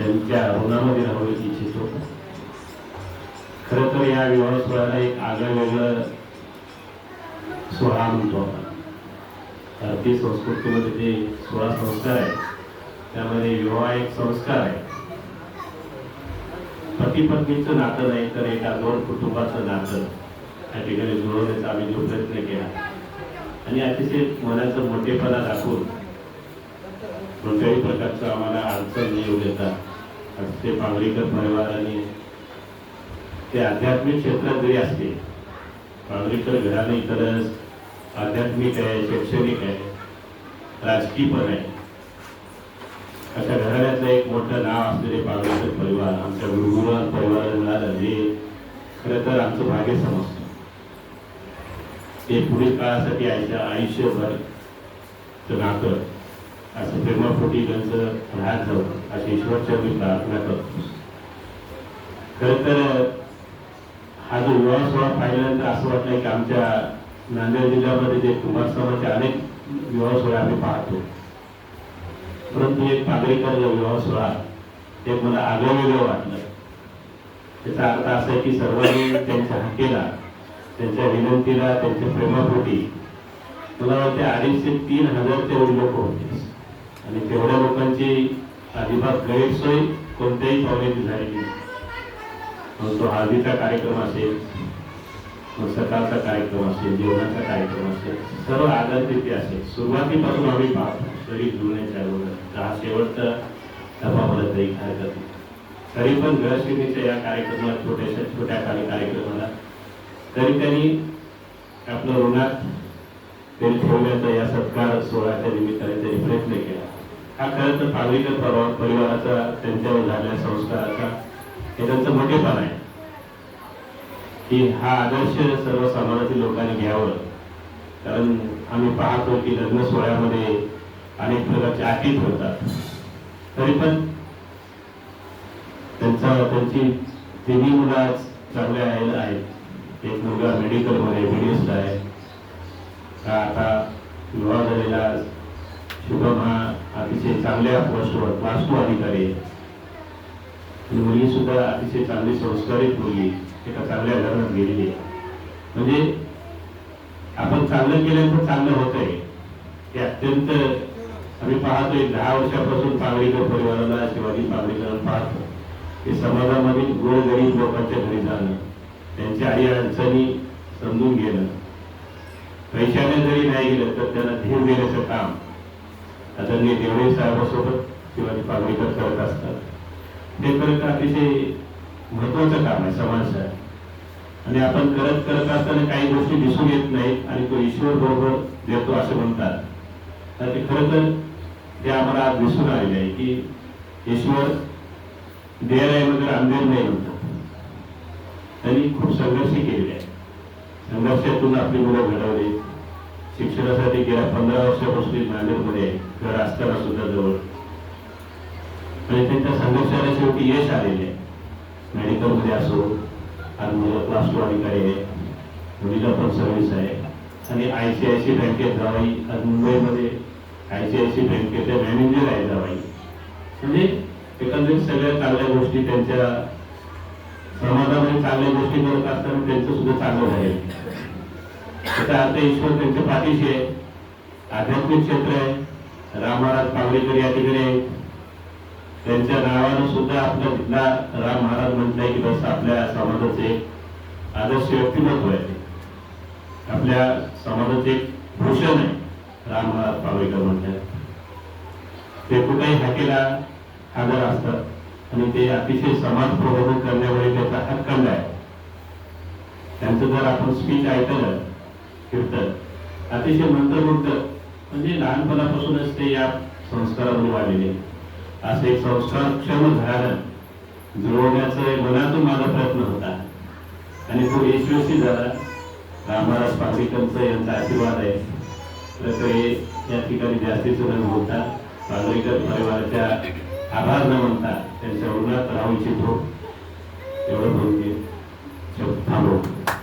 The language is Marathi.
त्यांच्या ऋणामध्ये राहू इच्छितो खरं तर या विवाह सोहळ्याला एक आगळं वेगळं सोहळा म्हणतो आपण. भारतीय संस्कृतीमध्ये जे सोळा संस्कार आहेत त्यामध्ये विवाह एक संस्कार आहे. पती पत्नीचं नातं नाही तर एका दोन कुटुंबाचं नातं. या ठिकाणी जुळवण्याचा आम्ही जो प्रयत्न केला. आणि अतिशय मनाचं मोठेपणा दाखवून कोणत्याही प्रकारचं आम्हाला अडचण येऊ देतात ते पांगरीकर परिवाराने ते आध्यात्मिक क्षेत्रात जरी असते पांगरीकर घराने इतर आध्यात्मिक आहे शैक्षणिक आहे राजकीय पण आहे. अशा घराण्यातलं एक मोठं नाव असलेले पांगरीकर परिवार आमच्या गुरुगुरुवार परिवाराला हे खरं तर आमचं भाग्य समजतं. ते पुढील काळासाठी आयुष्य आयुष्यभर नातं. असं प्रेमापोटी त्यांचं राहत जावं अशी ईश्वरच्या मी प्रार्थना करतो. खर तर हा जो विवाह सोहळा पाहिल्यानंतर असं वाटलं की आमच्या नांदेड जिल्ह्यामध्ये जे कुमार समाजाचे अनेक विवाह सोहळे आम्ही पाहतो. परंतु एक पागरीकर जो विवाह सोहळा ते मला आगळं वेगळं वाटलं. त्याचा अर्थ असा आहे की सर्वांनी त्यांच्या हाकेला त्यांच्या विनंतीला त्यांच्या प्रेमापोटी मला वाटते अडीचशे तीन हजार ते लोक होते. आणि तेवढ्या लोकांची अजिबात गैरसोय कोणत्याही पाहुण्याची झालेली नाही. मग तो हळदीचा कार्यक्रम असेल मग सकाळचा कार्यक्रम असेल जेवणाचा कार्यक्रम असेल सर्व आदर तिथे असेल सुरुवातीपासून आम्ही पाहतो शरीर जुळण्याच्या अगोदर हा शेवटचा टप्पापर्यंत एक हरकत नाही. तरी पण गृहश्रीणीच्या या कार्यक्रमात छोट्याशा छोट्या काही कार्यक्रमाला तरी त्यांनी आपलं ऋणात तेल ठेवण्याचा या सत्कार सोहळ्याच्या निमित्ताने त्यांनी प्रयत्न केला हा खरं तर पागरीकर परिवार परिवाराचा त्यांच्यावर झालेल्या संस्काराचा हे त्यांचं मोठेपण आहे. की हा आदर्श सर्व समाजातील लोकांनी घ्यावं. कारण आम्ही पाहतो की लग्न सोहळ्यामध्ये अनेक प्रकारचे अटीत होतात. तरी पण त्यांचा त्यांची तिन्ही मुलं आज चांगल्या आहे- आहेत. एक मुलगा मेडिकलमध्ये बी बीडीएसला आहे. आता विवाह झालेला शुभम हा अतिशय चांगल्या वस्तू वास्तू अधिकारी आहे. मुलगी सुद्धा अतिशय चांगली संस्कारित मुलगी एका चांगल्या घरात गेलेली आहे. म्हणजे आपण चांगलं केल्यानंतर चांगलं होत आहे हे अत्यंत आम्ही पाहतोय दहा वर्षापासून पांगरीकर परिवाराला शिवाजी पांगरीकरांना पाहतो हे समाजामधील गोरगरीब लोकांच्या घरी जाणं त्यांच्या आई अडचणी समजून घेणं. पैशाने जरी नाही गेलं तर त्यांना धीर देण्याचं काम आदरणीय देवणे साहेबासोबत शिवाजी पांगरीकर करत असतात. ते करत अतिशय महत्वाचं काम आहे समाजसेवा आणि आपण करत करत असताना काही गोष्टी दिसून येत नाहीत आणि तो ईश्वर बरोबर देतो असं म्हणतात. तर ते खरं तर ते आम्हाला आज दिसून आलेले आहे की ईश्वर देर आहे मगर अंधेर नाही म्हणतात. त्यांनी खूप संघर्ष केलेले आहे संघर्षातून आपली मुलं घडवली. शिक्षणासाठी गेल्या पंधरा वर्षापासून नांदेडमध्ये घर असताना सुद्धा जवळ. आणि त्यांच्या संघर्षाला शेवटी यश आलेले मेडिकलमध्ये असो आणि मुलं क्लास टू अधिकारी आहे. मुलीला पण सर्व्हिस आहे. आणि आय सी आय सी बँकेत जावाई. आणि मुंबईमध्ये आय सी आय सी बँकेचे मॅनेजर आहे जावाई. म्हणजे एकंदरीत सगळ्या चांगल्या गोष्टी त्यांच्या समाजामध्ये चांगल्या गोष्टी करत असताना त्यांचं सुद्धा चांगलं झालेलं आहे. त्याचा अर्थ ईश्वर त्यांच्या पाठीशी आहे. आध्यात्मिक क्षेत्र आहे. राम महाराज या तिकडे त्यांच्या नावानं सुद्धा आपल्या तिथला राम महाराज म्हणताय की बस आपल्या समाजाचे आदर्श व्यक्तिमत्व आहे. ते. आपल्या समाजाचे एक भूषण आहे. राम महाराज पावडेकर म्हणतात ते कुठेही हाकेला हजर असतात आणि ते अतिशय समाज प्रबोधन करण्यावर त्याचा हक्कंड आहे. त्यांचं जर आपण स्पीच ऐकलं कीर्तन अतिशय मंत्रमुग्ध म्हणजे लहानपणापासूनच ते या संस्कारामध्ये वाढलेले असं एक संस्कारक्षम घराणं जुळवण्याचं मनातून माझा प्रयत्न होता. आणि तो यशस्वी झाला. रामराज पांगरीकरचा यांचा आशीर्वाद आहे. तर ते या ठिकाणी जास्तीचं न बोलता पांगरीकर परिवाराच्या आभार न म्हणता त्यांच्या ऋणात राहू इच्छितो. एवढं बोलून थांबव थांबवतो